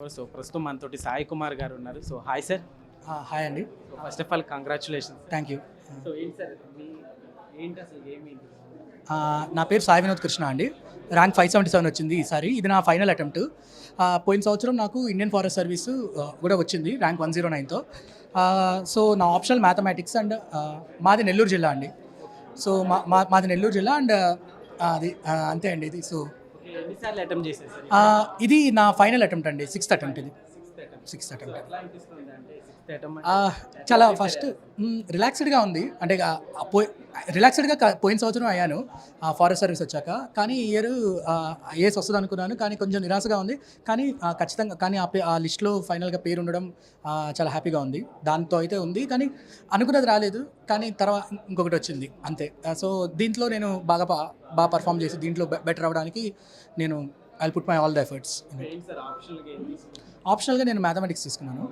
So ప్రస్తుతం మనతోటి సాయి కుమార్ గారు ఉన్నారు. So hi sir. హాయ్ అండి. First of all congratulations thank you so ఏంటి సార్ మీ ఏంటి అసలు నా పేరు సాయి వినోద్ కృష్ణ అండి. ర్యాంక్ ఫైవ్ సెవెంటీ సెవెన్ వచ్చింది ఈసారి ఇది నా ఫైనల్ అటెంప్ట్ పోయిన సంవత్సరం నాకు ఇండియన్ ఫారెస్ట్ సర్వీస్ కూడా వచ్చింది ర్యాంక్ వన్ జీరో నైన్తో సో నా ఆప్షనల్ మ్యాథమెటిక్స్ అండ్ మాది నెల్లూరు జిల్లా అండి. సో మా మాది నెల్లూరు జిల్లా అండ్ అది అంతే అండి ఇది. సో ఎన్నిసార్లు అటెంప్ట్ చేశారు? సార్ ఆ, ఇది నా ఫైనల్ అటెంప్ట్ అండి. సిక్స్త్ అటెంప్ట్ ఇది. సిక్స్త్ అటెంప్ట్ చాలా ఫస్ట్ రిలాక్స్డ్గా ఉంది. అంటే రిలాక్స్డ్గా పోయిన సంవత్సరం అయ్యాను. ఫారెస్ట్ సర్వీస్ వచ్చాక. కానీ ఈ ఇయర్ ఐఏఎస్ వస్తుంది అనుకున్నాను కానీ కొంచెం నిరాశగా ఉంది. కానీ ఖచ్చితంగా కానీ ఆ పే ఆ లిస్ట్లో ఫైనల్గా పేరు ఉండడం చాలా హ్యాపీగా ఉంది. దాంతో అయితే ఉంది. కానీ అనుకున్నది రాలేదు. కానీ తర్వాత ఇంకొకటి వచ్చింది. అంతే. సో దీంట్లో నేను బాగా బాగా పర్ఫామ్ చేసి దీంట్లో బెటర్ అవ్వడానికి నేను I put my all the efforts ఆప్షనల్గా నేను మ్యాథమెటిక్స్ తీసుకున్నాను.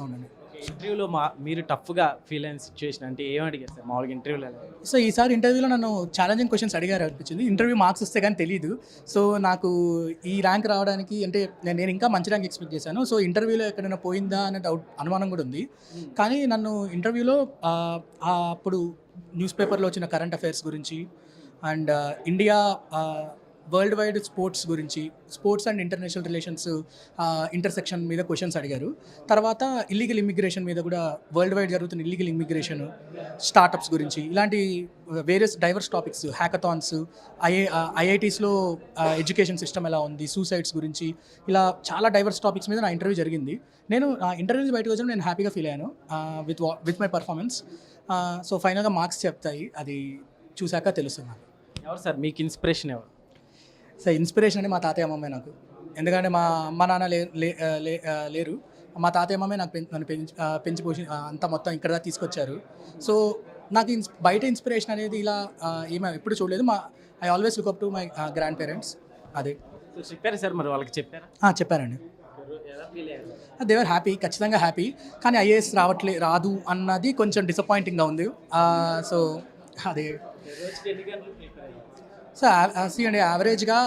అవునండి. ఇంటర్వ్యూలో మా మీరు టఫ్గా ఫీల్ అయిన సిచ్యువేషన్ అంటే ఏం అడిగారు సార్? మామూలుగా ఇంటర్వ్యూలో సో ఈసారి ఇంటర్వ్యూలో నన్ను ఛాలెంజింగ్ క్వశ్చన్స్ అడిగారు అనిపించింది. ఇంటర్వ్యూ మార్క్స్ వస్తే కానీ తెలియదు సో నాకు ఈ ర్యాంక్ రావడానికి అంటే నేను ఇంకా మంచి ర్యాంక్ ఎక్స్పెక్ట్ చేశాను. సో ఇంటర్వ్యూలో ఎక్కడైనా పోయిందా అనే డౌట్ అనుమానం కూడా ఉంది. కానీ నన్ను ఇంటర్వ్యూలో అప్పుడు న్యూస్ పేపర్లో వచ్చిన కరెంట్ అఫైర్స్ గురించి and India world wide sports గురించి sports and international relations intersection మీద క్వశ్చన్స్ అడిగారు. తర్వాత ఇల్లీగల్ ఇమ్మిగ్రేషన్ మీద కూడా వరల్డ్ వైడ్ జరుగుతున్న ఇల్లీగల్ ఇమ్మిగ్రేషన్ స్టార్టప్స్ గురించి ఇలాంటి వేరియస్ డైవర్స్ టాపిక్స్ హ్యాకథాన్స్ ఐఐ ఐఐటీస్లో ఎడ్యుకేషన్ సిస్టమ్ ఎలా ఉంది సూసైడ్స్ గురించి ఇలా చాలా డైవర్స్ టాపిక్స్ మీద నా ఇంటర్వ్యూ జరిగింది. నేను ఇంటర్వ్యూ నుంచి బయటకు వచ్చిన నేను హ్యాపీగా ఫీల్ అయ్యాను with with my performance so ఫైనల్గా మార్క్స్ చెప్తాయి అది చూశాక తెలుస్తున్నాను నాకు. ఎవరు సార్? మీకు ఇన్స్పిరేషన్ ఎవరు? సో ఇన్స్పిరేషన్ అంటే మా తాతయ్య అమ్మమ్మే నాకు. ఎందుకంటే మా అమ్మ నాన్న లేరు. మా తాతయ్య అమ్మమ్మే నాకు నన్ను పెంచి పెంచి పోషి అంతా మొత్తం ఇక్కడ దాకా తీసుకొచ్చారు. సో నాకు ఇన్స్ బయట ఇన్స్పిరేషన్ అనేది ఇలా ఏమీ ఎప్పుడు చూడలేదు. మా I always look up to my grand parents అదే. చెప్పారు సార్ మరి వాళ్ళకి చెప్పారా? చెప్పారండి. దేవర్ హ్యాపీ ఖచ్చితంగా హ్యాపీ కానీ ఐఏఎస్ రావట్లే రాదు అన్నది కొంచెం డిసప్పాయింటింగ్గా ఉంది. సో అదే. సో సీ అండి యావరేజ్గా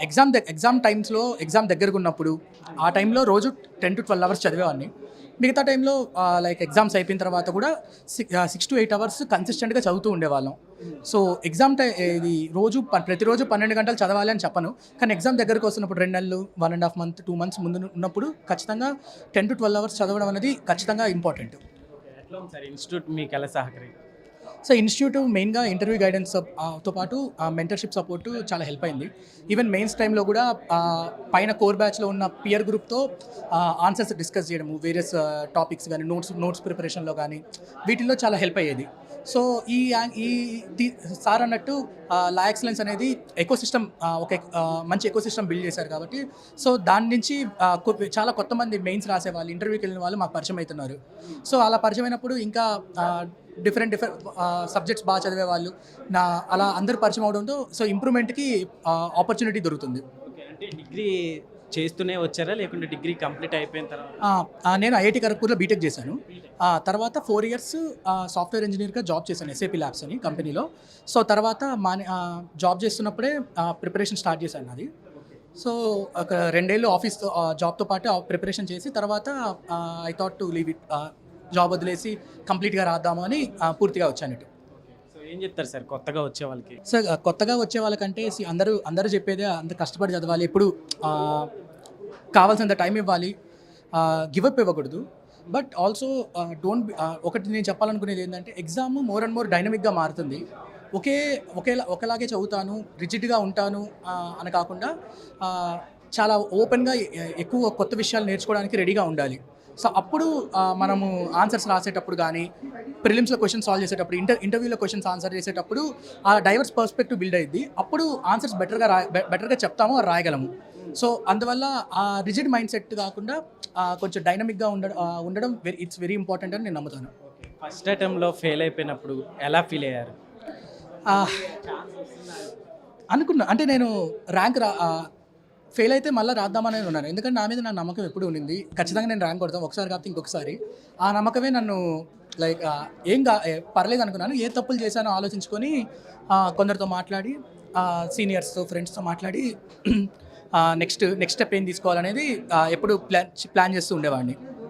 ఎగ్జామ్ ఎగ్జామ్ టైమ్స్లో ఎగ్జామ్ దగ్గరకు ఉన్నప్పుడు ఆ టైంలో రోజు టెన్ టు ట్వెల్వ్ అవర్స్ చదివేవాడిని. మిగతా టైంలో లైక్ ఎగ్జామ్స్ అయిపోయిన తర్వాత కూడా సిక్స్ టు ఎయిట్ అవర్స్ కన్సిస్టెంట్గా చదువుతూ ఉండేవాళ్ళం. సో ఎగ్జామ్ టై ఇది రోజు ప- ప్రతిరోజు పన్నెండు గంటలు చదవాలి అని చెప్పను. కానీ ఎగ్జామ్ దగ్గరకు వస్తున్నప్పుడు రెండు నెలలు one and half month two months ముందు ఉన్నప్పుడు ఖచ్చితంగా టెన్ టు ట్వెల్వ్ అవర్స్ చదవడం అనేది ఖచ్చితంగా ఇంపార్టెంట్ ఎట్లా ఉంది సార్? ఇన్స్టిట్యూట్ మీకు ఎలా సహకరి? సో ఇన్స్టిట్యూట్ మెయిన్గా ఇంటర్వ్యూ గైడెన్స్తో పాటు మెంటర్షిప్ సపోర్ట్ చాలా హెల్ప్ అయింది. ఈవెన్ మెయిన్స్ టైంలో కూడా పైన కోర్ బ్యాచ్లో ఉన్న పియర్ గ్రూప్తో ఆన్సర్స్ డిస్కస్ చేయడము వేరియస్ టాపిక్స్ కానీ నోట్స్ నోట్స్ ప్రిపరేషన్లో కానీ వీటిల్లో చాలా హెల్ప్ అయ్యేది. సో ఈ ఈ సార్ అన్నట్టు లా ఎక్సలెన్స్ అనేది ఎకో సిస్టమ్ ఒక మంచి ఎకో సిస్టమ్ బిల్డ్ చేశారు కాబట్టి సో దాని నుంచి చాలా కొత్త మంది మెయిన్స్ రాసే వాళ్ళు ఇంటర్వ్యూకి వెళ్ళిన వాళ్ళు మాకు పరిచయం అవుతున్నారు. సో అలా పరిచయం అయినప్పుడు ఇంకా డిఫరెంట్ డిఫరెంట్ సబ్జెక్ట్స్ బాగా చదివే వాళ్ళు. నా అలా అందరు పరిచయం అవడంతో సో ఇంప్రూవ్మెంట్కి ఆపర్చునిటీ దొరుకుతుంది. అంటే డిగ్రీ చేస్తూనే వచ్చారా? లేకుంటే డిగ్రీ కంప్లీట్ అయిపోయిన తర్వాత? నేను ఐఐటి ఖరగ్పూర్లో బీటెక్ చేశాను. ఆ, తర్వాత ఫోర్ ఇయర్స్ సాఫ్ట్వేర్ ఇంజనీర్గా జాబ్ చేశాను ఎస్ఏపీ ల్యాబ్స్ అని కంపెనీలో. సో తర్వాత మా జాబ్ చేస్తున్నప్పుడే ప్రిపరేషన్ స్టార్ట్ చేశాను అది సో ఒక రెండేళ్ళు ఆఫీస్ జాబ్తో పాటు ప్రిపరేషన్ చేసి తర్వాత I thought to leave it job వదిలేసి కంప్లీట్గా రాద్దాము అని పూర్తిగా వచ్చాను ఇటు సో ఏం చెప్తారు సార్? కొత్తగా వచ్చే వాళ్ళకి? సో ఆ, కొత్తగా వచ్చే వాళ్ళకంటే అందరూ అందరూ చెప్పేదే అంత కష్టపడి చదవాలి. ఎప్పుడు కావాల్సినంత టైం ఇవ్వాలి. గివ్ అప్ ఇవ్వకూడదు. బట్ ఆల్సో డోంట్ ఒకటి నేను చెప్పాలనుకునేది ఏంటంటే ఎగ్జామ్ మోర్ అండ్ మోర్ డైనమిక్గా మారుతుంది. ఒకే ఒకేలా ఒకలాగే చదువుతాను రిజిడ్గా ఉంటాను అని కాకుండా చాలా ఓపెన్గా ఎక్కువ కొత్త విషయాలు నేర్చుకోవడానికి రెడీగా ఉండాలి. సో అప్పుడు మనము ఆన్సర్స్ రాసేటప్పుడు కానీ ప్రిలిమ్స్లో క్వశ్చన్ సాల్వ్ చేసేటప్పుడు ఇంటర్ ఇంటర్వ్యూలో క్వశ్చన్స్ ఆన్సర్ చేసేటప్పుడు ఆ డైవర్స్ పర్స్పెక్టివ్ బిల్డ్ అయ్యింది అప్పుడు ఆన్సర్స్ బెటర్గా రా బెటర్గా చెప్తాము రాయగలము. సో అందువల్ల ఆ రిజిడ్ మైండ్ సెట్ కాకుండా కొంచెం డైనమిక్గా ఉండడం ఆ, ఉండడం వెరీ ఇట్స్ వెరీ ఇంపార్టెంట్ అని నేను నమ్ముతాను. ఫస్ట్ అటెంప్ట్లో ఫెయిల్ అయిపోయినప్పుడు ఎలా ఫీల్ అయ్యారు? అనుకున్నా. అంటే నేను ర్యాంక్ రా ఫెయిల్ అయితే మళ్ళీ రాద్దామనే ఉన్నాను ఎందుకంటే నా మీద నా నమ్మకం ఎప్పుడు ఉండింది. ఖచ్చితంగా నేను ర్యాంక్ కొడతాను. ఒకసారి కాకపోతే ఇంకొకసారి. ఆ నమ్మకమే నన్ను లైక్ ఏం కా పర్లేదు అనుకున్నాను. ఏ తప్పులు చేశానో ఆలోచించుకొని కొందరితో మాట్లాడి సీనియర్స్తో ఫ్రెండ్స్తో మాట్లాడి నెక్స్ట్ నెక్స్ట్ స్టెప్ ఏం తీసుకోవాలనేది ఎప్పుడు ప్లాన్ ప్లాన్ చేస్తూ ఉండేవాడిని.